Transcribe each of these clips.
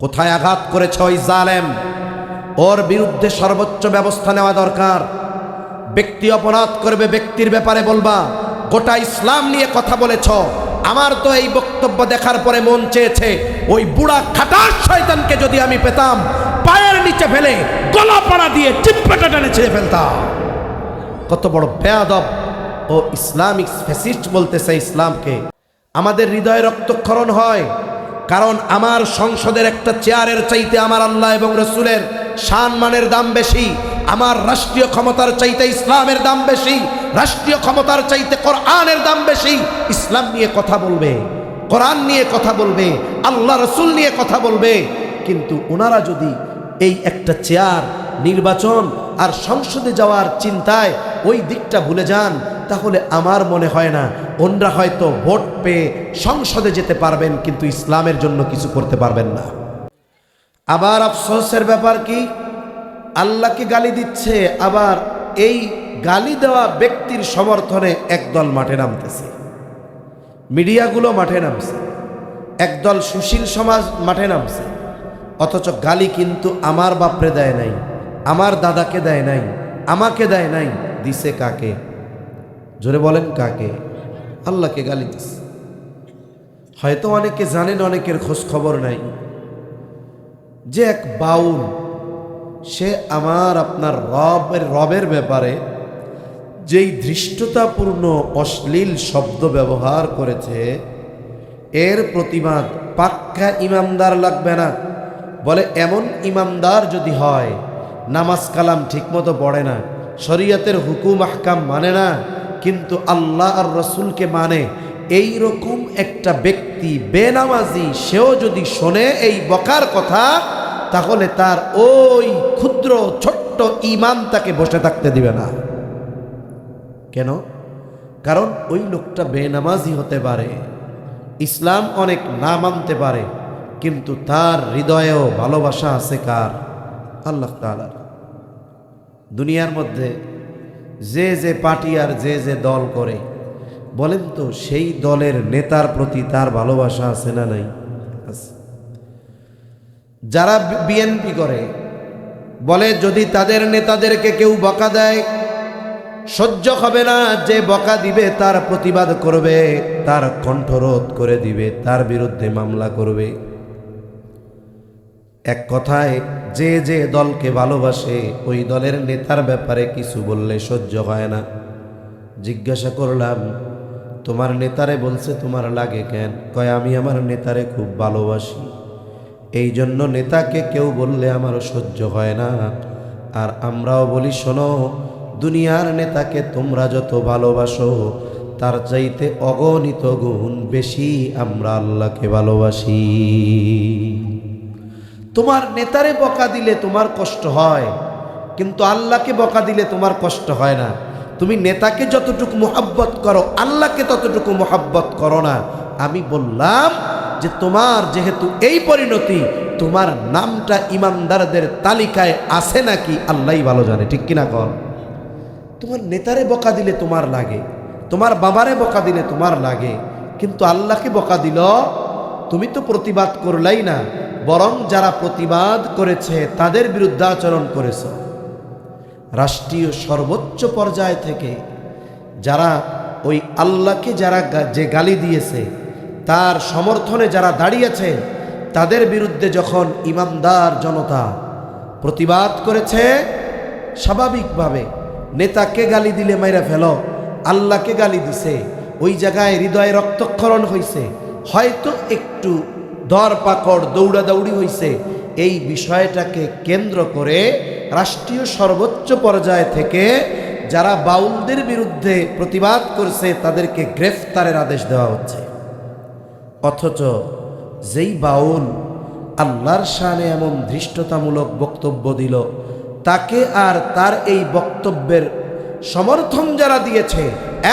কোথায় আঘাত করেছ ওই জালেম? ওর বিরুদ্ধে সর্বোচ্চ ব্যবস্থা নেওয়া দরকার। ব্যক্তি অপরাধ করবে, ব্যক্তির ব্যাপারে বলবা, গোটা ইসলাম নিয়ে কথা বলেছ। আমার তো এই বক্তব্য দেখার পরে মন চেয়েছে, ওই বুড়া খাটার শয়তানকে যদি আমি পেতাম, পায়ের নিচে ফেলে গলা পাড়া দিয়ে চিপ্পাটা টেনে ছেড়ে ফেলতাম। কত বড় বেয়াদব ও ইসলামিক ফ্যাসিস্ট বলতেছে ইসলামকে। আমাদের হৃদয় রক্তক্ষরণ হয়। কারণ আমার সংসদের একটা চেয়ারের চাইতে আমার আল্লাহ এবং রসুলের সম্মানের দাম বেশি, আমার রাষ্ট্রীয় ক্ষমতার চাইতে ইসলামের দাম বেশি, রাষ্ট্রীয় ক্ষমতার চাইতে কোরআনের দাম বেশি। ইসলাম নিয়ে কথা বলবে, কোরআন নিয়ে কথা বলবে, আল্লাহ রসুল নিয়ে কথা বলবে, কিন্তু ওনারা যদি এই একটা চেয়ার নির্বাচন আর সংসদে যাওয়ার চিন্তায় ওই দিকটা ভুলে যান, তাহলে আমার মনে হয় না ওনরা হয়তো ভোট পেয়ে সংসদে যেতে পারবেন, কিন্তু ইসলামের জন্য কিছু করতে পারবেন না। আবার আফসোসের ব্যাপার কি? আল্লাহকে গালি দিচ্ছে, আবার এই গালি দেওয়া ব্যক্তির সমর্থনে একদল মাঠে নামতেছে। মিডিয়াগুলো মাঠে নামছে। একদল সুশীল সমাজ মাঠে নামছে। অথচ গালি কিন্তু আমার বাপরে দেয় নাই। আমার দাদাকে দেয় নাই, আমাকে দেয় নাই, দিছে কাকে? জোরে বলেন কাকে? আল্লাহকে গালি দিছে। হয়তো অনেকে জানেন, অনেকের খোঁজ খবর নাই। যে এক বাউল, সে আমার আপনার রবের রবের ব্যাপারে যেই ধৃষ্টতাপূর্ণ, অশ্লীল শব্দ ব্যবহার করেছে, এর প্রতিবাদ পাক্কা ইমামদার লাগবে না। বলে, এমন ইমামদার যদি হয় নামাজ কালাম ঠিকমতো পড়ে না। শরীয়তের হুকুম, আহকাম মানে না, কিন্তু আল্লাহ আর রসুলকে মানে এই রকম একটা ব্যক্তি বেনামাজি, সেও যদি শোনে এই বকার কথা, তাহলে তার ওই ক্ষুদ্র, ছোট্ট ইমান তাকে বসে থাকতে দিবে না। কেন? কারণ ওই লোকটা বেনামাজি হতে পারে, ইসলাম অনেক না মানতে পারে, কিন্তু তার হৃদয়েও ভালোবাসা আছে কার? আল্লাহ তালার দুনিয়ার মধ্যে যে যে পার্টি আর যে যে দল করে, বলেন তো সেই দলের নেতার প্রতি তার ভালোবাসা আছে না নাই? যারা বিএনপি করে, বলে যদি তাদের নেতাদেরকে কেউ বকা দেয়, সহ্য হবে না যে বকা দিবে, তার প্রতিবাদ করবে, তার কণ্ঠরোধ করে দিবে, তার বিরুদ্ধে মামলা করবে। এক কথায় যে যে দলকে ভালোবাসে, ওই দলের নেতার ব্যাপারে কিছু বললে সহ্য হয় না। জিজ্ঞাসা করলাম, তোমার নেতারে বলছে তোমার লাগে কেন? কয়, আমি আমার নেতারে খুব ভালোবাসি। এই জন্য নেতাকে কেউ বললে আমারও সহ্য হয় না। আর আমরাও বলি, শোনো, দুনিয়ার নেতাকে তোমরা যত ভালোবাসো, তার চাইতে অগণিত গুণ বেশি আমরা আল্লাহকে ভালোবাসি। তোমার নেতারে বকা দিলে তোমার কষ্ট হয়, কিন্তু আল্লাহকে বকা দিলে তোমার কষ্ট হয় না। তুমি নেতাকে যতটুকু মোহাব্বত করো, আল্লাহকে ততটুকু মোহাব্বত করো না। আমি বললাম যে তোমার যেহেতু এই পরিণতি, তোমার নামটা ইমানদারদের তালিকায় আছে নাকি আল্লাহই ভালো জানে, ঠিক কিনা কর তোমার নেতারে বকা দিলে তোমার লাগে, তোমার বাবারে বকা দিলে তোমার লাগে, কিন্তু আল্লাহকে বকা দিল, তুমি তো প্রতিবাদ করলাই না। বরং যারা প্রতিবাদ করেছে, তাদের বিরুদ্ধে আচরণ করেছ। রাষ্ট্রীয় সর্বোচ্চ পর্যায় থেকে যারা ওই আল্লাহকে যারা যে গালি দিয়েছে, তার সমর্থনে যারা দাঁড়িয়েছে, তাদের বিরুদ্ধে যখন ইমানদার জনতা প্রতিবাদ করেছে, স্বাভাবিকভাবে নেতাকে গালি দিলে মাইরা ফেলো, আল্লাহকে গালি দিছে, ওই জায়গায় হৃদয়ে রক্তক্ষরণ হয়েছে হয়তো একটু দর পাকড় দৌড়াদৌড়ি হয়েছে এই বিষয়টাকে কেন্দ্র করে রাষ্ট্রীয় সর্বোচ্চ পর্যায় থেকে যারা বাউলদের বিরুদ্ধে প্রতিবাদ করছে, তাদেরকে গ্রেফতারের আদেশ দেওয়া হচ্ছে। অথচ যেই বাউল আল্লাহর শানে এমন ধৃষ্টতামূলক বক্তব্য দিল, তাকে আর তার এই বক্তব্যের সমর্থন যারা দিয়েছে,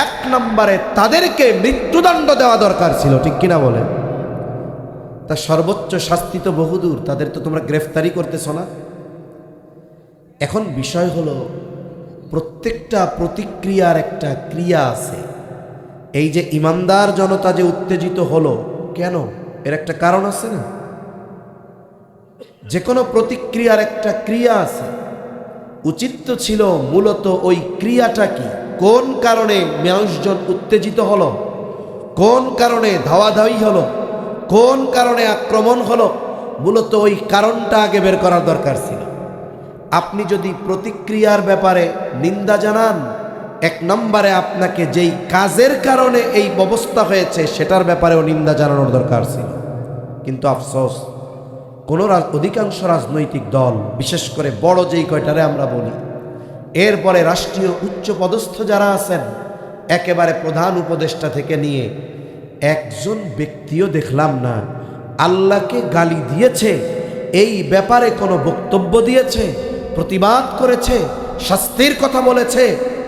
এক নম্বরে তাদেরকে মৃত্যুদণ্ড দেওয়া দরকার ছিল, ঠিক কিনা বলেন? তা সর্বোচ্চ শাস্তি তো বহুদূর, তাদের তো তোমরা গ্রেফতারি করতেছ না। এখন বিষয় হলো, প্রত্যেকটা প্রতিক্রিয়ার একটা ক্রিয়া আছে। এই যে ইমানদার জনতা যে উত্তেজিত হলো, কেন? এর একটা কারণ আছে না? যে কোনো প্রতিক্রিয়ার একটা ক্রিয়া আছে। উচিত তো ছিল মূলত ওই ক্রিয়াটা কি? কোন কারণে মানুষজন উত্তেজিত হলো? কোন কারণে ধাওয়াধাওয়ি হলো? কোন কারণে আক্রমণ হলো? মূলত ওই কারণটা আগে বের করার দরকার ছিল। আপনি যদি প্রতিক্রিয়ার ব্যাপারে নিন্দা জানান, এক নম্বরে আপনাকে যেই কাজের কারণে এই ব্যবস্থা হয়েছে, সেটার ব্যাপারেও নিন্দা জানানোর দরকার ছিল। কিন্তু আফসোস, কোনো অধিকাংশ রাজনৈতিক দল, বিশেষ করে বড় যেই কয়টারে আমরা বলি, এরপরে রাষ্ট্রীয় উচ্চ পদস্থ যারা আছেন, একেবারে প্রধান উপদেষ্টা থেকে নিয়ে একজন ব্যক্তিও দেখলাম না। আল্লাহকে গালি দিয়েছে, এই ব্যাপারে কোনো বক্তব্য দিয়েছে, প্রতিবাদ করেছে, শাস্তির কথা বলেছে,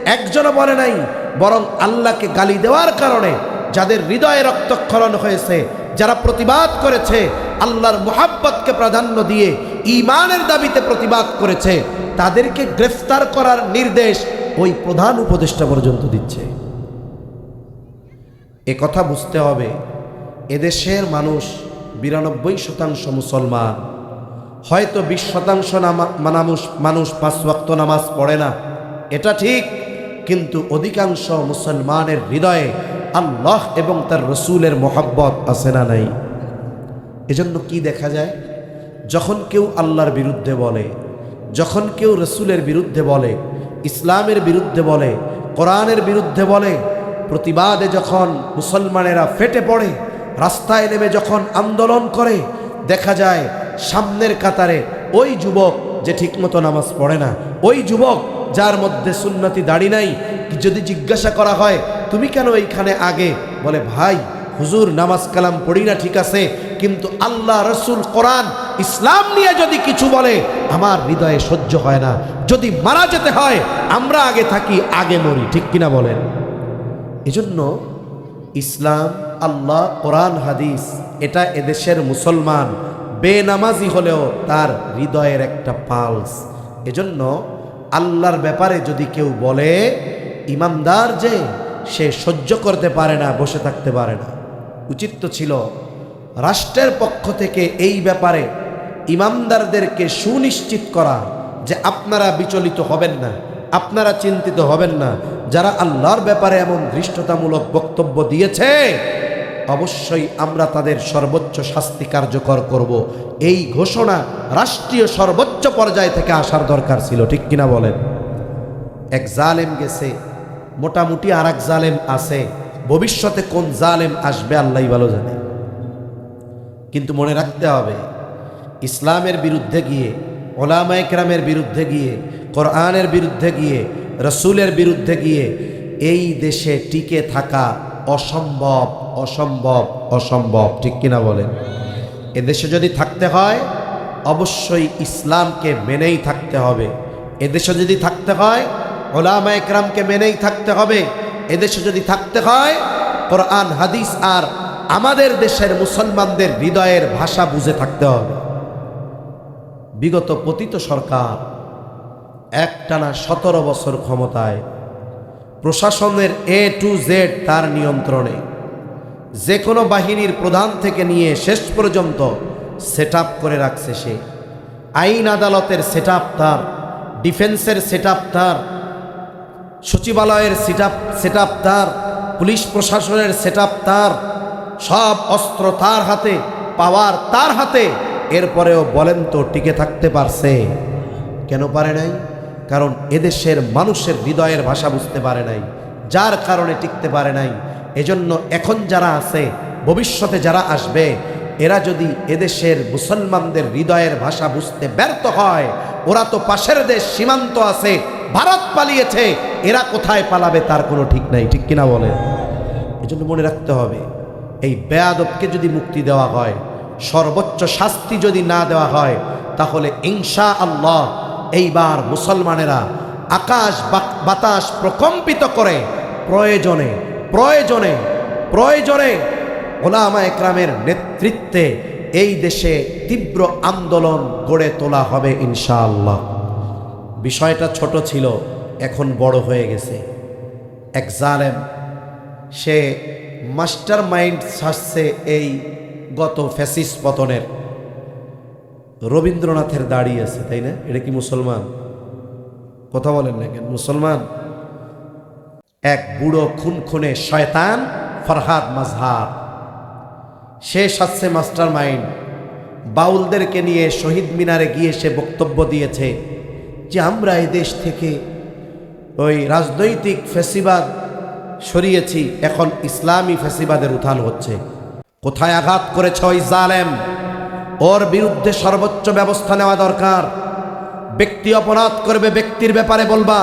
একজনও বলে নাই, বরং আল্লাহকে গালি দেওয়ার কারণে যাদের হৃদয়ে রক্তক্ষরণ হয়েছে, যারা প্রতিবাদ করেছে, আল্লাহর মোহাব্বতকে প্রাধান্য দিয়ে ইমানের দাবিতে প্রতিবাদ করেছে, তাদেরকে গ্রেফতার করার নির্দেশ ওই প্রধান উপদেষ্টা পর্যন্ত দিচ্ছে। এ কথা বুঝতে হবে, এদেশের মানুষ বিরানব্বই শতাংশ মুসলমান। হয়তো বিশ শতাংশ মানুষ মানুষ পাঁচ ওয়াক্ত নামাজ পড়ে না, এটা ঠিক, কিন্তু অধিকাংশ মুসলমানের হৃদয়ে আল্লাহ এবং তার রসুলের মোহাব্বত আছে না নাই। এজন্য কি দেখা যায়? যখন কেউ আল্লাহর বিরুদ্ধে বলে, যখন কেউ রসুলের বিরুদ্ধে বলে, ইসলামের বিরুদ্ধে বলে, কোরআনের বিরুদ্ধে বলে প্রতিবাদে যখন মুসলমানেরা ফেটে পড়ে, রাস্তায় নেমে যখন আন্দোলন করে, দেখা যায় সামনের কাতারে ওই যুবক যে ঠিকমতো নামাজ পড়ে না, ওই যুবক যার মধ্যে সুন্নতি দাড়ি নাই, যদি জিজ্ঞাসা করা হয়, তুমি কেন এইখানে আগে? বলে, ভাই, হুজুর, নামাজ কালাম পড়ি না, ঠিক আছে, কিন্তু আল্লাহ রসুল কোরআন, ইসলাম নিয়ে যদি কিছু বলে, আমার হৃদয়ে সহ্য হয় না। যদি মারা যেতে হয়, আমরা আগে থাকি, আগে মরি। ঠিক কিনা বলেন? এজন্য ইসলাম, আল্লাহ, কোরআন, হাদিস, এটা এদেশের মুসলমান। বেনামাজি হলেও তার হৃদয়ের একটা পালস। এজন্য আল্লাহর ব্যাপারে যদি কেউ বলে, ইমানদার যে, সে সহ্য করতে পারে না, বসে থাকতে পারে না। উচিত তো ছিল রাষ্ট্রের পক্ষ থেকে এই ব্যাপারে ইমামদারদেরকে সুনিশ্চিত করা যে আপনারা বিচলিত হবেন না। আপনারা চিন্তিত হবেন না। যারা আল্লাহর ব্যাপারে এমন ধৃষ্টতামূলক বক্তব্য দিয়েছে, অবশ্যই আমরা তাদের সর্বোচ্চ শাস্তি কার্যকর করব। এই ঘোষণা রাষ্ট্রীয় সর্বোচ্চ পর্যায় থেকে আসার দরকার ছিল, ঠিক কিনা বলেন? এক জালেম গেছে, মোটামুটি আর এক জালেম আছে, ভবিষ্যতে কোন জালেম আসবে আল্লাহ ভালো জানে। কিন্তু মনে রাখতে হবে, ইসলামের বিরুদ্ধে গিয়ে ওলামা একরামের বিরুদ্ধে গিয়ে কোরআনের বিরুদ্ধে গিয়ে, রসুলের বিরুদ্ধে গিয়ে এই দেশে টিকে থাকা অসম্ভব অসম্ভব অসম্ভব। ঠিক কিনা বলেন? এদেশে যদি থাকতে হয়, অবশ্যই ইসলামকে মেনেই থাকতে হবে। এদেশে যদি থাকতে হয়, ওলামা একরামকে মেনেই থাকতে হবে। এদেশে যদি থাকতে হয়, কোরআন, হাদিস আর আমাদের দেশের মুসলমানদের হৃদয়ের ভাষা বুঝে থাকতে হবে। বিগত পতিত সরকার একটানা সতেরো বছর ক্ষমতায়। প্রশাসনের এ টু জেড তার নিয়ন্ত্রণে। যে কোনো বাহিনীর প্রধান থেকে নিয়ে শেষ পর্যন্ত সেট করে রাখছে সে। আইন আদালতের সেট তার ডিফেন্সের সেট তার, সচিবালয়ের সেট সেট তার, পুলিশ প্রশাসনের সেট তার, সব অস্ত্র তার হাতে পাওয়ার তার হাতে, এরপরেও বলেন তো টিকে থাকতে পারছে। কেন পারে নাই? কারণ এদেশের মানুষের হৃদয়ের ভাষা বুঝতে পারে নাই, যার কারণে টিকতে পারে নাই। এজন্য এখন যারা আছে, ভবিষ্যতে যারা আসবে, এরা যদি এদেশের মুসলমানদের হৃদয়ের ভাষা বুঝতে ব্যর্থ হয়, ওরা তো পাশের দেশ সীমান্ত আছে, ভারত পালিয়েছে, এরা কোথায় পালাবে তার কোনো ঠিক নাই, ঠিক কিনা বলে এজন্য মনে রাখতে হবে, এই বেয়াদবকে যদি মুক্তি দেওয়া হয়, সর্বোচ্চ শাস্তি যদি না দেওয়া হয়, তাহলে ইনশা আল্লাহ এইবার মুসলমানেরা আকাশ বাতাস প্রকম্পিত করে প্রয়োজনে প্রয়োজনে প্রয়োজনে ওলামা একরামের নেতৃত্বে এই দেশে তীব্র আন্দোলন গড়ে তোলা হবে ইনশাআল্লাহ। বিষয়টা ছোট ছিল, এখন বড় হয়ে গেছে। এক জালেম, সে মাস্টার মাইন্ড ছাড়ছে এই গত ফ্যাসিস পতনের। রবীন্দ্রনাথের দাড়ি আছে, তাই না? এটা কি মুসলমান? কথা বলেন না কেন? মুসলমান? এক বুড়ো খুন খুনে শয়তান ফরহাদ মাজহার সে সাচ্ছে মাস্টার মাইন্ড। বাউলদেরকে নিয়ে শহীদ মিনারে গিয়ে সে বক্তব্য দিয়েছে যে আমরা এই দেশ থেকে ওই রাজনৈতিক ফেসিবাদ সরিয়েছি, এখন ইসলামী ফেসিবাদের উত্থান হচ্ছে। কোথায় আঘাত করেছে ওই জালেম? ওর বিরুদ্ধে সর্বোচ্চ ব্যবস্থা নেওয়া দরকার। ব্যক্তি অপরাধ করবে, ব্যক্তির ব্যাপারে বলবা,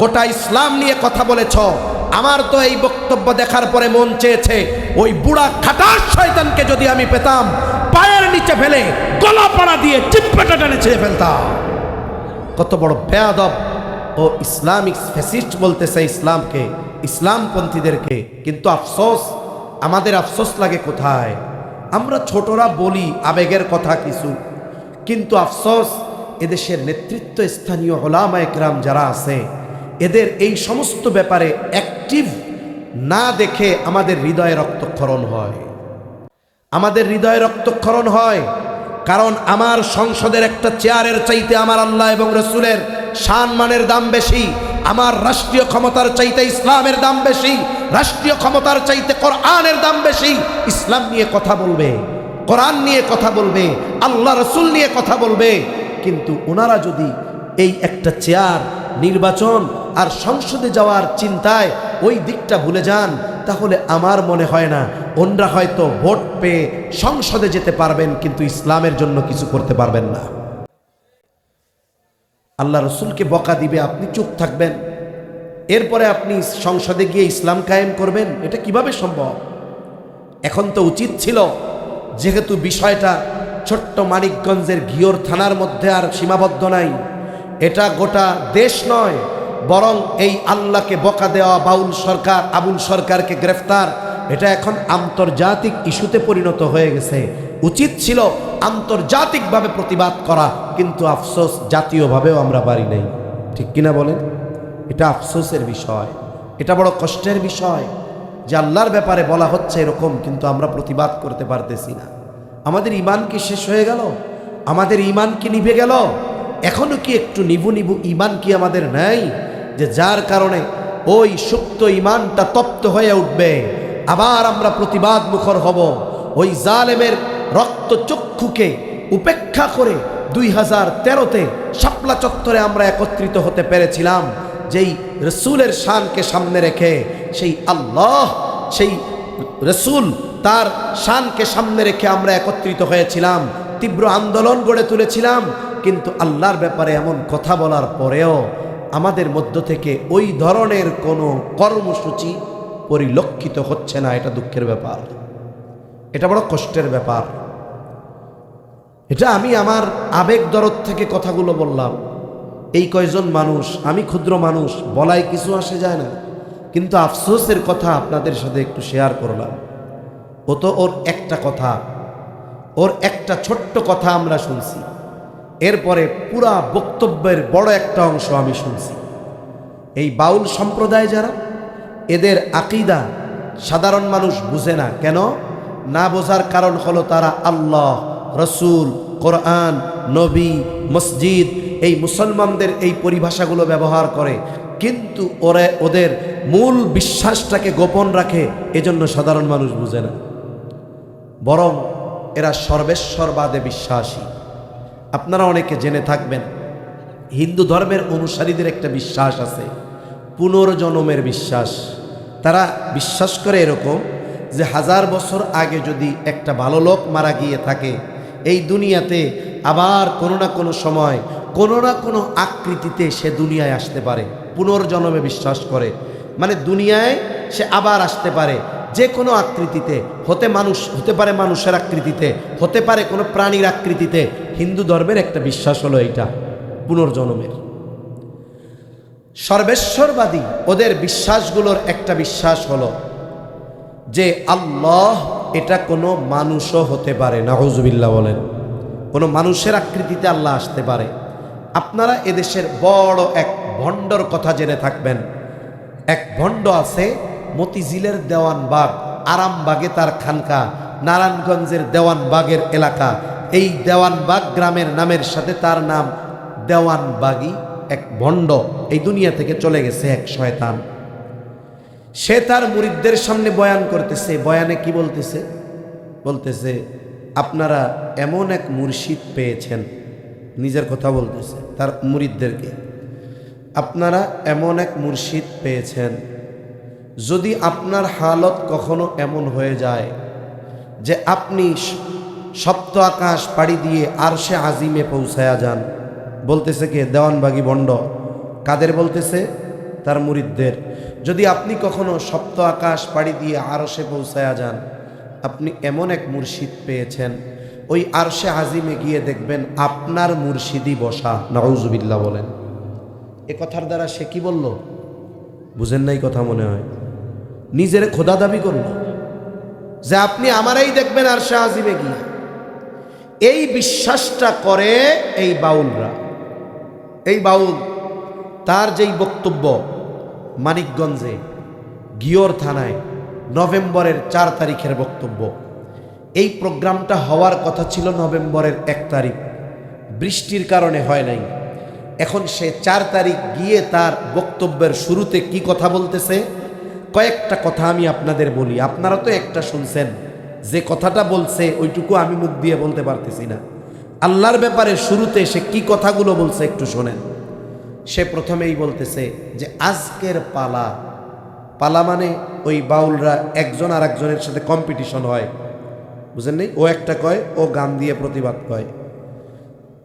গোটা ইসলাম নিয়ে কথা বলেছ। আমার তো এই বক্তব্য দেখার পরে মন চেয়েছে, ওই বুড়া খাটার শয়তানকে যদি আমি পেতাম, পায়ের নিচে ফেলে গলা পাড়া দিয়ে চিপ্পেটা টেনে ছেড়ে ফেলতাম। কত বড় বেয়াদব ও ইসলামিক ফ্যাসিস্ট বলতেছে ইসলামকে, ইসলামপন্থীদেরকে। কিন্তু আফসোস, আমাদের আফসোস লাগে কোথায়? আমরা ছোটরা বলি আবেগের কথা কিছু, কিন্তু আফসোস, এদেশের নেতৃত্ব স্থানীয় ওলামা একরাম যারা আছে, এদের এই সমস্ত ব্যাপারে অ্যাক্টিভ না দেখে আমাদের হৃদয়ে রক্তক্ষরণ হয়। আমাদের হৃদয়ে রক্তক্ষরণ হয় কারণ আমার সংসদের একটা চেয়ারের চাইতে আমার আল্লাহ এবং রসুলের সম্মানের দাম বেশি আমার রাষ্ট্রীয় ক্ষমতার চাইতে ইসলামের দাম বেশি, রাষ্ট্রীয় ক্ষমতার চাইতে কোরআনের দাম বেশি। ইসলাম নিয়ে কথা বলবে, কোরআন নিয়ে কথা বলবে, আল্লাহ রসুল নিয়ে কথা বলবে। কিন্তু ওনারা যদি এই একটা চেয়ার, নির্বাচন আর সংসদে যাওয়ার চিন্তায় ওই দিকটা ভুলে যান, তাহলে আমার মনে হয় না ওনরা হয়তো ভোট পেয়ে সংসদে যেতে পারবেন, কিন্তু ইসলামের জন্য কিছু করতে পারবেন না। আল্লাহ রসুলকে বকা দিবে, আপনি চুপ থাকবেন। এরপরে আপনি সংসদে গিয়ে ইসলাম কায়েম করবেন, এটা কীভাবে সম্ভব? এখন তো উচিত ছিল, যেহেতু বিষয়টা ছোট্ট মানিকগঞ্জের ঘিওর থানার মধ্যে আর সীমাবদ্ধ নাই, এটা গোটা দেশ নয়, বরং এই আল্লাহকে বকা দেওয়া বাউল সরকার, আবুল সরকারকে গ্রেফতার, এটা এখন আন্তর্জাতিক ইস্যুতে পরিণত হয়ে গেছে। উচিত ছিল আন্তর্জাতিকভাবে প্রতিবাদ করা, কিন্তু আফসোস জাতীয়ভাবেও আমরা পারি নাই। ঠিক কিনা বলেন? এটা আফসোসের বিষয়। এটা বড় কষ্টের বিষয় যে আল্লাহর ব্যাপারে বলা হচ্ছে এরকম, কিন্তু আমরা প্রতিবাদ করতে পারতেছি না। আমাদের ইমান কি শেষ হয়ে গেল? আমাদের ইমান কি নিভে গেল? এখনও কি একটু নিবু নিবু ইমান কি আমাদের নেই? যে যার কারণে ওই সুপ্ত ইমানটা তপ্ত হয়ে উঠবে, আবার আমরা প্রতিবাদ মুখর হব। ওই জালেমের রক্ত চক্ষুকে উপেক্ষা করে দুই হাজার তেরোতে শাপলা চত্বরে আমরা একত্রিত হতে পেরেছিলাম, যেই রসুলের শানকে সামনে রেখে, সেই আল্লাহ, সেই রসুল তার শানকে সামনে রেখে আমরা একত্রিত হয়েছিলাম, তীব্র আন্দোলন গড়ে তুলেছিলাম, কিন্তু আল্লাহর ব্যাপারে এমন কথা বলার পরেও আমাদের মধ্য থেকে ওই ধরনের কোনো কর্মসূচি পরিলক্ষিত হচ্ছে না। এটা দুঃখের ব্যাপার। এটা বড় কষ্টের ব্যাপার। এটা আমি আমার আবেগ দরদ থেকে কথাগুলো বললাম। এই কয়জন মানুষ, আমি ক্ষুদ্র মানুষ, বলাই কিছু আসে যায় না। কিন্তু আফসোসের কথা আপনাদের সাথে একটু শেয়ার করলাম। ও তো ওর একটা কথা, ওর একটা ছোট্ট কথা আমরা শুনছি। এরপরে পুরা বক্তব্যের বড় একটা অংশ আমি শুনছি। এই বাউল সম্প্রদায় যারা, এদের আকিদা সাধারণ মানুষ বুঝে না। কেন? না বোঝার কারণ হলো তারা আল্লাহ রসুল, কোরআন, নবী, মসজিদ, এই মুসলমানদের এই পরিভাষাগুলো ব্যবহার করে। কিন্তু ওরা, ওদের মূল বিশ্বাসটাকে গোপন রাখে, এজন্য সাধারণ মানুষ বুঝে না। বরং এরা সর্বেশ্বরবাদে বিশ্বাসী। আপনারা অনেকে জেনে থাকবেন, হিন্দু ধর্মের অনুসারীদের একটা বিশ্বাস আছে, পুনর্জন্মের বিশ্বাস। তারা বিশ্বাস করে এরকম যে হাজার বছর আগে যদি একটা ভালো লোক মারা গিয়ে থাকে এই দুনিয়াতে আবার কোনো না কোনো সময়, কোনো না কোনো আকৃতিতে সে দুনিয়ায় আসতে পারে, পুনর্জন্মে বিশ্বাস করে। মানে দুনিয়ায় সে আবার আসতে পারে, যে কোনো আকৃতিতে, হতে মানুষ, হতে পারে মানুষের আকৃতিতে, হতে পারে কোনো প্রাণীর আকৃতিতে, হিন্দু ধর্মের একটা বিশ্বাস হলো এইটা, পুনর্জন্মের। সর্বেশ্বরবাদী ওদের বিশ্বাসগুলোর একটা বিশ্বাস হলো যে আল্লাহ এটা কোনো মানুষও হতে পারে না হজুবিল্লা বলেন। কোনো মানুষের আকৃতিতে আল্লাহ আসতে পারে। আপনারা এদেশের বড় এক ভণ্ডর কথা জেনে থাকবেন। এক ভণ্ড আছে, মতিঝিলের দেওয়ানবাগ, আরামবাগে তার খানকা, নারায়ণগঞ্জের দেওয়ানবাগের এলাকা। এই দেওয়ানবাগ গ্রামের নামের সাথে তার নাম দেওয়ানবাগি এক ভণ্ড। এই দুনিয়া থেকে চলে গেছে এক শয়তান। সে তার মুরিদদের সামনে বয়ান করতেছে। বয়ানে কি বলতেছে? বলতেছে, আপনারা এমন এক মুর্শিদ পেয়েছেন। নিজের কথা বলতেছে তার মুরিদদেরকে। আপনারা এমন এক মুর্শিদ পেয়েছেন, যদি আপনার হালত কখনো এমন হয়ে যায় যে আপনি সপ্ত আকাশ পাড়ি দিয়ে আর সে আজিমে পৌঁছায়া যান। বলতেছে কে? দেওয়ানবাগি বন্ড। কাদের বলতেছে? তার মুরিদদের। যদি আপনি কখনো সপ্ত আকাশ পাড়ি দিয়ে আরশে পৌঁছায়া যান, আপনি এমন এক মুর্শিদ পেয়েছেন। ওই আরশে আজিমে গিয়ে দেখবেন আপনার মুর্শিদি বসা। নওজুবিল্লা বলেন। এ কথার দ্বারা সে কি বলল? বুঝেন নাই কথা মনে হয়। নিজের খোদা দাবি করল যে আপনি আমারাই দেখবেন আর সে আজিমে গিয়ে। এই বিশ্বাসটা করে এই বাউলরা। এই বাউল, তার যেই বক্তব্য মানিকগঞ্জে গিয়র থানায় নভেম্বরের চার তারিখের বক্তব্য। এই প্রোগ্রামটা হওয়ার কথা ছিল নভেম্বরের এক তারিখ। বৃষ্টির কারণে হয় নাই। এখন সে চার তারিখ গিয়ে তার বক্তব্যের শুরুতে কি কথা বলতেছে? কয়েকটা কথা আমি আপনাদের বলি। আপনারা তো একটা শুনছেন, যে কথাটা বলছে ওইটুকু আমি মুখ দিয়ে বলতে পারতেছি না। আল্লাহর ব্যাপারে শুরুতে সে কি কথাগুলো বলছে একটু শোনেন। সে প্রথমেই বলতেছে যে আজকের পালা। পালা মানে ওই বাউলরা একজন আর একজনের সাথে কম্পিটিশন হয়। বুঝেন নেই? ও একটা কয়, ও গান দিয়ে প্রতিবাদ কয়।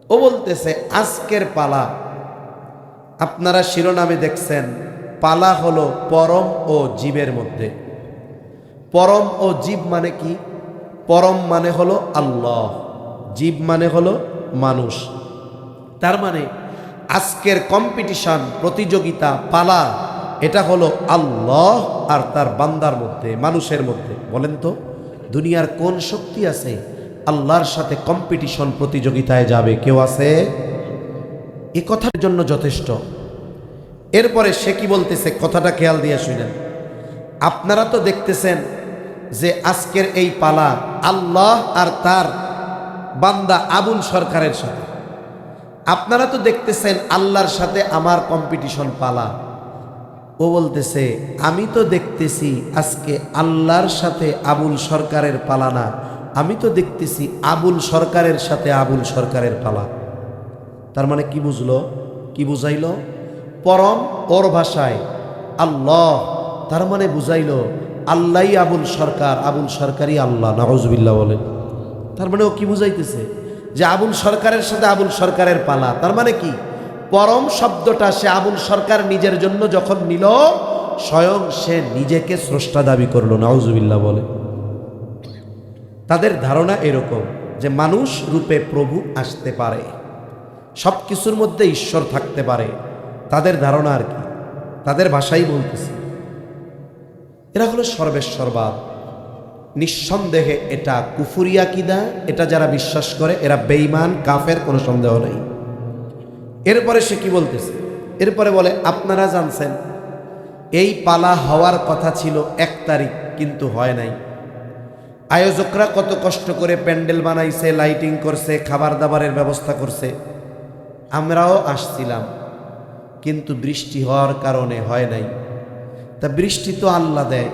ও বলতেছে, আজকের পালা। আপনারা শিরোনামে দেখছেন, পালা হলো পরম ও জীবের মধ্যে। পরম ও জীব মানে কি? পরম মানে হলো আল্লাহ। জীব মানে হলো মানুষ। তার মানে আজকের কম্পিটিশন প্রতিযোগিতা, পালা, এটা হলো আল্লাহ আর তার বান্দার মধ্যে, মানুষের মধ্যে। বলেন তো, দুনিয়ার কোন শক্তি আছে? আল্লাহর সাথে কম্পিটিশন প্রতিযোগিতায় যাবে কেউ আছে? এ কথার জন্য যথেষ্ট। এরপরে সে কি বলতেছে? কথাটা খেয়াল দিয়ে শুনেন। আপনারা তো দেখতেছেন যে আজকের এই পালা আল্লাহ আর তার বান্দা আবুল সরকারের সাথে। আপনারা তো দেখতেছেন আল্লাহর সাথে আমার কম্পিটিশন পালা। ও বলতেছে, আমি তো দেখতেছি আজকে আল্লাহর সাথে আবুল সরকারের পালা না। আমি তো দেখতেছি আবুল সরকারের সাথে আবুল সরকারের পালা। তার মানে কি বুঝলো? কি বুঝাইল? পরম ওর ভাষায়, আল্লাহ। তার মানে বুঝাইল, আল্লাহই আবুল সরকার, আবুল সরকারই আল্লাহ। নওয়াজবিল্লা বলেন। তার মানে ও কি বুঝাইতেছে? যে আবুল সরকারের সাথে আবুল সরকারের পালা। তার মানে কি? পরম শব্দটা সে আবুল সরকার নিজের জন্য যখন নিল, স্বয়ং সে নিজেকে স্রষ্টা দাবি করল। নওয়াজবিল্লা বলে। তাদের ধারণা এরকম যে মানুষ রূপে প্রভু আসতে পারে। সব কিছুর মধ্যে ঈশ্বর থাকতে পারে। তাদের ধারণা আর কি? তাদের ভাষাই বলতেছে। এরা হলো সর্বেশ্বরবাদ নিঃসন্দেহে এটা কুফুরিয়া কিদা এটা যারা বিশ্বাস করে, এরা বেইমান কাফের, কোনো সন্দেহ নেই। এরপরে সে কি বলতেছে? এরপরে বলে, আপনারা জানছেন, এই পালা হওয়ার কথা ছিল এক তারিখ, কিন্তু হয় নাই। আয়োজকরা কত কষ্ট করে প্যান্ডেল বানাইছে, লাইটিং করছে খাবার দাবারের ব্যবস্থা করছে। আমরাও আসছিলাম, কিন্তু বৃষ্টি হওয়ার কারণে হয় নাই। তা বৃষ্টি তো আল্লাহ দেয়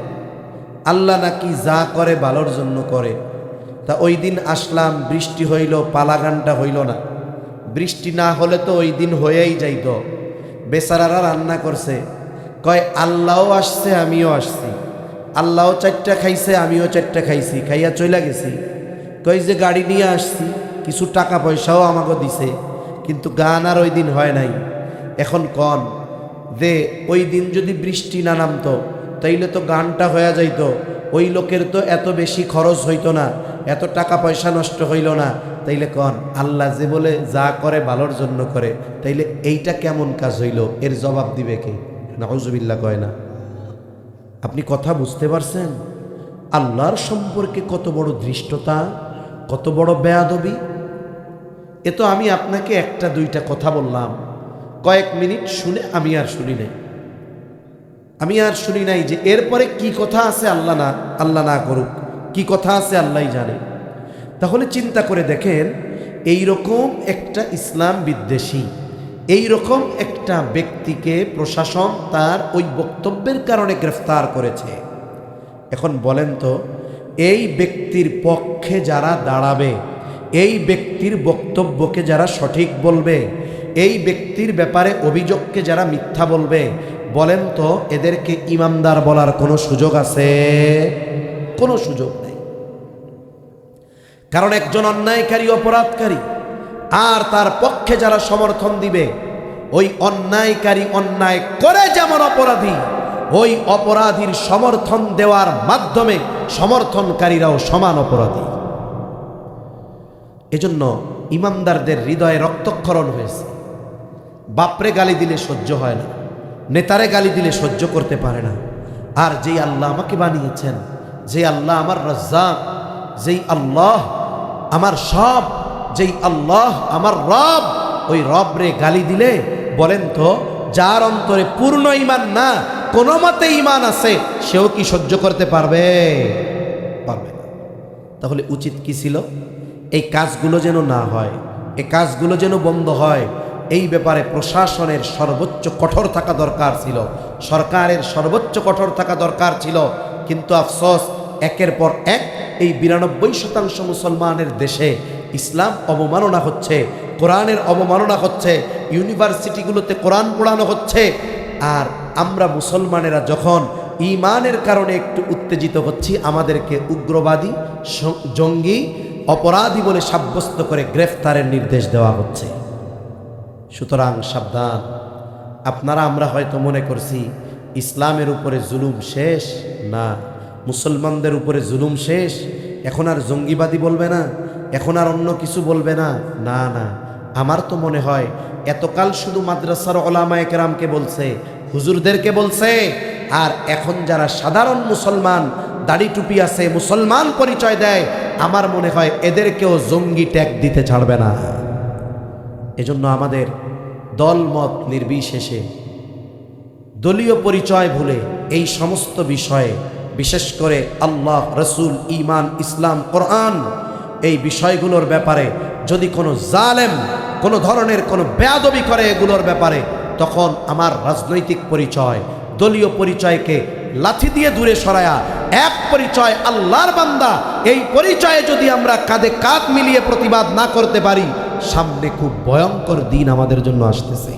আল্লাহ নাকি যা করে ভালোর জন্য করে। তা ওই দিন আসলাম, বৃষ্টি হইল, পালাগানটা হইল না। বৃষ্টি না হলে তো ওই দিন হয়েই যাইত। বেচারারা রান্না করছে। কয়, আল্লাহও আসছে, আমিও আসছি। আল্লাহও চারটা খাইছে, আমিও চারটা খাইছি, খাইয়া চইলা গেছি। কই যে গাড়ি নিয়ে আসছি, কিছু টাকা পয়সাও আমাকে দিছে। কিন্তু গান আর ওই দিন হয় নাই। এখন কন যে ওই দিন যদি বৃষ্টি না নামতো তাইলে তো গানটা হয়ে যাইতো। ওই লোকের তো এত বেশি খরচ হইতো না, এত টাকা পয়সা নষ্ট হইল না। তাইলে কন, আল্লাহ যে বলে যা করে ভালোর জন্য করে, তাইলে এইটা কেমন কাজ হইল? এর জবাব দিবে কে? নাউজুবিল্লা কয় না। আপনি কথা বুঝতে পারছেন? আল্লাহর সম্পর্কে কত বড় ধৃষ্টতা, কত বড় বেয়াদবি? এ তো আমি আপনাকে একটা দুইটা কথা বললাম। কয়েক মিনিট শুনে আমি আর শুনি নাই। আমি আর শুনি নাই যে এরপরে কি কথা আছে আল্লাহ না আল্লাহ না করুক, কি কথা আছে আল্লাহ জানে। তাহলে চিন্তা করে দেখেন এই রকম একটা ইসলাম বিদ্বেষী এই রকম একটা ব্যক্তিকে প্রশাসন তার ওই বক্তব্যের কারণে গ্রেফতার করেছে। এখন বলেন তো, এই ব্যক্তির পক্ষে যারা দাঁড়াবে, এই ব্যক্তির বক্তব্যকে যারা সঠিক বলবে, এই ব্যক্তির ব্যাপারে অভিযোগকে যারা মিথ্যা বলবে বলেন তো, এদেরকে ইমানদার বলার কোনো সুযোগ আছে? কোনো সুযোগ নেই। কারণ একজন অন্যায়কারী, অপরাধকারী, আর তার পক্ষে যারা সমর্থন দিবে, ওই অন্যায়কারী অন্যায় করে যেমন অপরাধী, ওই অপরাধীর সমর্থন দেওয়ার মাধ্যমে সমর্থনকারীরাও সমান অপরাধী। এজন্য ইমানদারদের হৃদয়ে রক্তক্ষরণ হয়েছে। বাপরে গালি দিলে সহ্য হয় না। নেতারে গালি দিলে সহ্য করতে পারে না। আর যেই আল্লাহ আমাকে বানিয়েছেন যে আল্লাহ আমার রাজ্জাক, যেই আল্লাহ আমার সব, যেই আল্লাহ আমার রব, ওই রব রে গালি দিলে বলেন তো, যার অন্তরে পূর্ণ ইমান না, কোনো মতে ইমান আছে, সেও কি সহ্য করতে পারবে? পারবে না। তাহলে উচিত কি ছিল? এই কাজগুলো যেন না হয়, এই কাজগুলো যেন বন্ধ হয় এই ব্যাপারে প্রশাসনের সর্বোচ্চ কঠোর থাকা দরকার ছিল। সরকারের সর্বোচ্চ কঠোর থাকা দরকার ছিল। কিন্তু আফসোস, একের পর এক এই বিরানব্বই শতাংশ মুসলমানের দেশে ইসলাম অবমাননা হচ্ছে, কোরআনের অবমাননা হচ্ছে, ইউনিভার্সিটিগুলোতে কোরআন পড়ানো হচ্ছে। আর আমরা মুসলমানেরা যখন ইমানের কারণে একটু উত্তেজিত হচ্ছি, আমাদেরকে উগ্রবাদী জঙ্গি, অপরাধী বলে সাব্যস্ত করে গ্রেফতারের নির্দেশ দেওয়া হচ্ছে। সুতরাং সাবধান। আপনারা আমরা হয়তো মনে করছি, ইসলামের উপরে জুলুম শেষ? না। মুসলমানদের উপরে জুলুম শেষ? এখন আর জঙ্গিবাদী বলবে না? এখন আর অন্য কিছু বলবে না? না না। আমার তো মনে হয়, এতকাল শুধু মাদ্রাসার ওলামা একরামকে বলছে, হুজুরদেরকে বলছে, আর এখন যারা সাধারণ মুসলমান, দাড়ি টুপি আছে, মুসলমান পরিচয় দেয়, আমার মনে হয় এদেরকেও জঙ্গি ট্যাগ দিতে ছাড়বে না। এজন্য আমাদের দলমত নির্বিশেষে দলীয় পরিচয় ভুলে এই সমস্ত বিষয়ে, বিশেষ করে আল্লাহ, রসুল ইমান ইসলাম, কোরআন, এই বিষয়গুলোর ব্যাপারে যদি কোনো জালেম, কোনো ধরনের কোনো বেয়াদবি করে এগুলোর ব্যাপারে, তখন আমার রাজনৈতিক পরিচয়, দলীয় পরিচয়কে লাথি দিয়ে দূরে সরায়া, এক পরিচয় আল্লাহর বান্দা, এই পরিচয়ে যদি আমরা কাঁধে কাঁধ মিলিয়ে প্রতিবাদ না করতে পারি সামনে খুব ভয়ঙ্কর দিন আমাদের জন্য আসতেছে।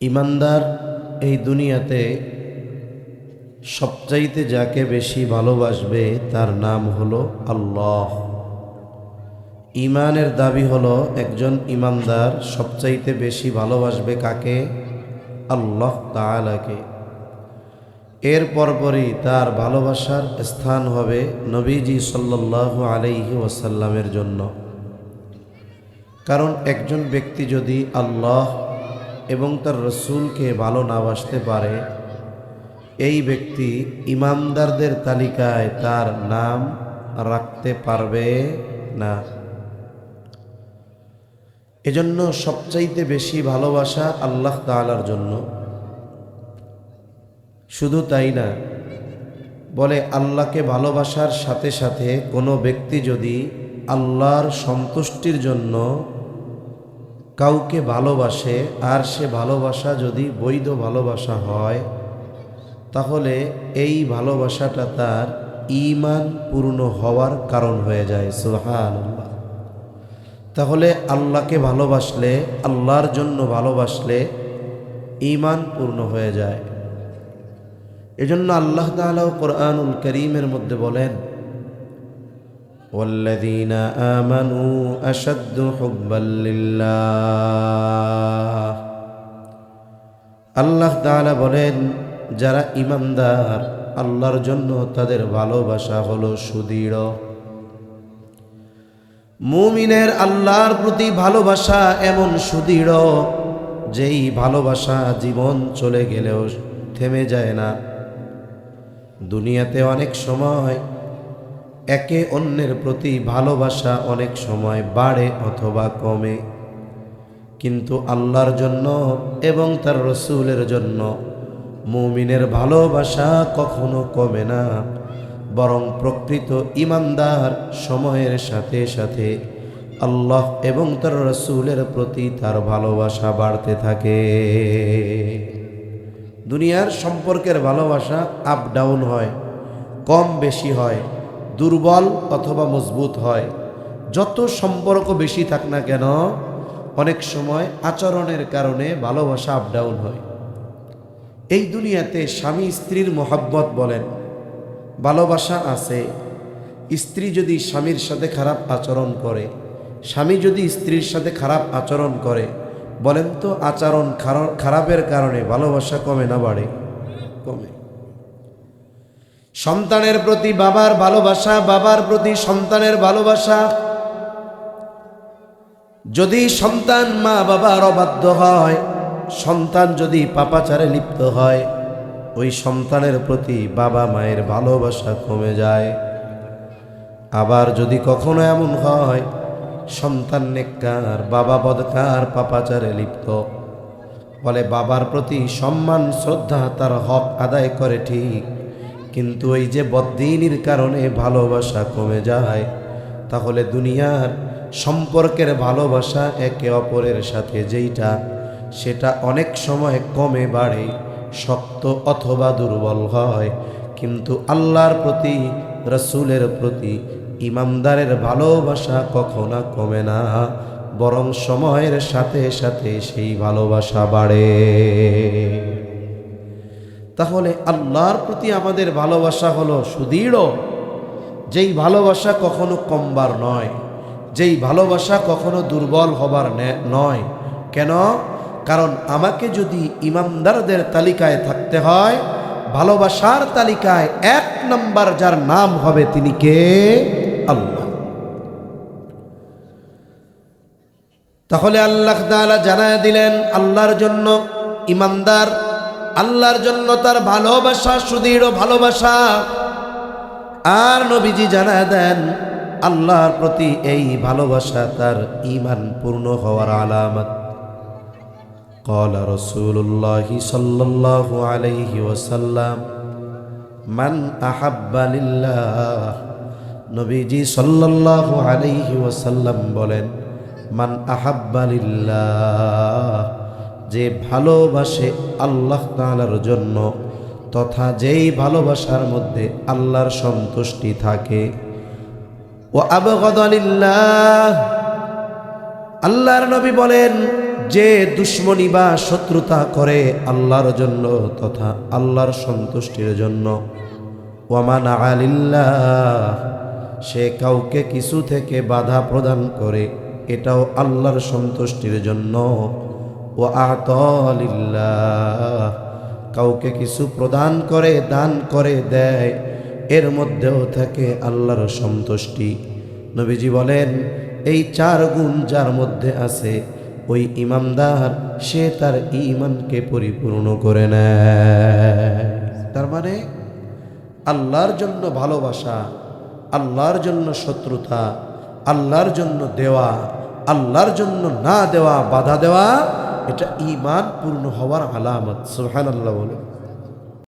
ইমানদার এই দুনিয়াতে সবচাইতে যাকে বেশি ভালোবাসবে তার নাম হলো আল্লাহ। ইমানের দাবি হলো একজন ইমানদার সবচাইতে বেশি ভালোবাসবে কাকে? আল্লাহ তাআলাকে। এর পরপরই তার ভালোবাসার স্থান হবে নবীজি সাল্লাল্লাহু আলাইহি ওয়াসাল্লামের জন্য। কারণ একজন ব্যক্তি যদি আল্লাহ এবং তার রসুলকে ভালো না বাসতে পারে, এই ব্যক্তি ইমানদারদের তালিকায় তার নাম রাখতে পারবে না। এজন্য সবচাইতে বেশি ভালোবাসা আল্লাহ তাআলার জন্য। শুধু তাই না, বলে আল্লাহকে ভালোবাসার সাথে সাথে কোনো ব্যক্তি যদি আল্লাহর সন্তুষ্টির জন্য কাউকে ভালোবাসে আর সে ভালোবাসা যদি বৈধ ভালোবাসা হয়, তাহলে এই ভালোবাসাটা তার ইমান পূর্ণ হওয়ার কারণ হয়ে যায়। সুহান তাহলে আল্লাহকে ভালোবাসলে, আল্লাহর জন্য ভালোবাসলে ইমান পূর্ণ হয়ে যায়। এজন্য আল্লাহ তাআলা কোরআনুল করিমের মধ্যে বলেন والذين آمنوا أشد حبا لله আল্লাহ তাআলা বলেন যারা ইমানদার আল্লাহর জন্য তাদের ভালোবাসা হলো সুদৃঢ় মুমিনের আল্লাহর প্রতি ভালোবাসা এমন সুদৃঢ় যেই ভালোবাসা জীবন চলে গেলেও থেমে যায় না দুনিয়াতে অনেক সময় একে অন্যের প্রতি ভালোবাসা অনেক সময় বাড়ে অথবা কমে। কিন্তু আল্লাহর জন্য এবং তার রসুলের জন্য মুমিনের ভালোবাসা কখনো কমে না, বরং প্রকৃত ইমানদার সময়ের সাথে সাথে আল্লাহ এবং তার রসুলের প্রতি তার ভালোবাসা বাড়তে থাকে। দুনিয়ার সম্পর্কের ভালোবাসা আপ ডাউন হয়, কম বেশি হয় দুর্বল অথবা মজবুত হয়। যত সম্পর্ক বেশি থাক না কেন, অনেক সময় আচরণের কারণে ভালোবাসা আপ ডাউন হয়। এই দুনিয়াতে স্বামী স্ত্রীর মোহাব্বত বলেন, ভালোবাসা আছে। স্ত্রী যদি স্বামীর সাথে খারাপ আচরণ করে, স্বামী যদি স্ত্রীর সাথে খারাপ আচরণ করে, বলেন তো আচরণ খারা- খারাপের কারণে ভালোবাসা কমে না বাড়ে? কমে। সন্তানের প্রতি বাবার ভালোবাসা, বাবার প্রতি সন্তানের ভালোবাসা। যদি সন্তান মা বাবার অবাধ্য হয়, সন্তান যদি পাপাচারে লিপ্ত হয়, ওই সন্তানের প্রতি বাবা মায়ের ভালোবাসা কমে যায়। আবার যদি কখনো এমন হয়, সন্তান নেককার, বাবা বদকার, পাপাচারে লিপ্ত। বলে বাবার প্রতি সম্মান, শ্রদ্ধা তার হক আদায় করে ঠিক। কিন্তু ওই যে বদ্দিনীর কারণে ভালোবাসা কমে যায়, তাহলে দুনিয়ার সম্পর্কের ভালোবাসা একে অপরের সাথে যেইটা, সেটা অনেক সময় কমে বাড়ে, শক্ত অথবা দুর্বল হয়। কিন্তু আল্লাহর প্রতি, রসুলের প্রতি ইমামদারের ভালোবাসা কখনো কমে না, বরং সময়ের সাথে সাথে সেই ভালোবাসা বাড়ে। তাহলে আল্লাহর প্রতি আমাদের ভালোবাসা হলো সুদৃঢ়। যেই ভালোবাসা কখনো কমবার নয়, যেই ভালোবাসা কখনো দুর্বল হবার নয়। কেন? কারণ আমাকে যদি ইমামদারদের তালিকায় থাকতে হয়, ভালোবাসার তালিকায় এক নম্বর যার নাম হবে তিনি কে? আল্লাহ। তাহলে আল্লাহ জানায় দিলেন, আল্লাহর জন্য ইমানদার আল্লাহর জন্য তার ভালোবাসা সুদৃঢ় ভালোবাসা আর নবীজি জানায় দেন আল্লাহর প্রতি এই ভালোবাসা তার ইমান পূর্ণ হওয়ার আলামত قال رسول الله صلى الله عليه وسلم من أحب لله নবীজি সাল্লাল্লাহু আলাইহি ওয়াসাল্লাম বলেন মান আহাব্বা লিল্লাহ যে ভালোবাসে আল্লাহ তাআলার জন্য তথা যেই ভালোবাসার মধ্যে আল্লাহর সন্তুষ্টি থাকে। ও আবগদালিল্লাহ আল্লাহর নবী বলেন, যে দুশ্মনী বা শত্রুতা করে আল্লাহর জন্য তথা আল্লাহর সন্তুষ্টির জন্য। ওয়ামান আলিল্লাহ। সে কাউকে কিছু থেকে বাধা প্রদান করে, এটাও আল্লাহর সন্তুষ্টির জন্য। ও আতলিল্লাহ। কাউকে কিছু প্রদান করে, দান করে, দেয়, এর মধ্যেও থাকে আল্লাহর সন্তুষ্টি। নবীজি বলেন, এই চার গুণ যার মধ্যে আছে, ওই ইমামদার, সে তার ইমানকে পরিপূর্ণ করে নেয়। তার মানে আল্লাহর জন্য ভালোবাসা, আল্লাহর জন্য শত্রুতা, আল্লাহর জন্য দেওয়া, আল্লাহর জন্য না দেওয়া, বাধা দেওয়া এটা ইমান পূর্ণ হওয়ার আলামত সোহান আল্লাহ বলে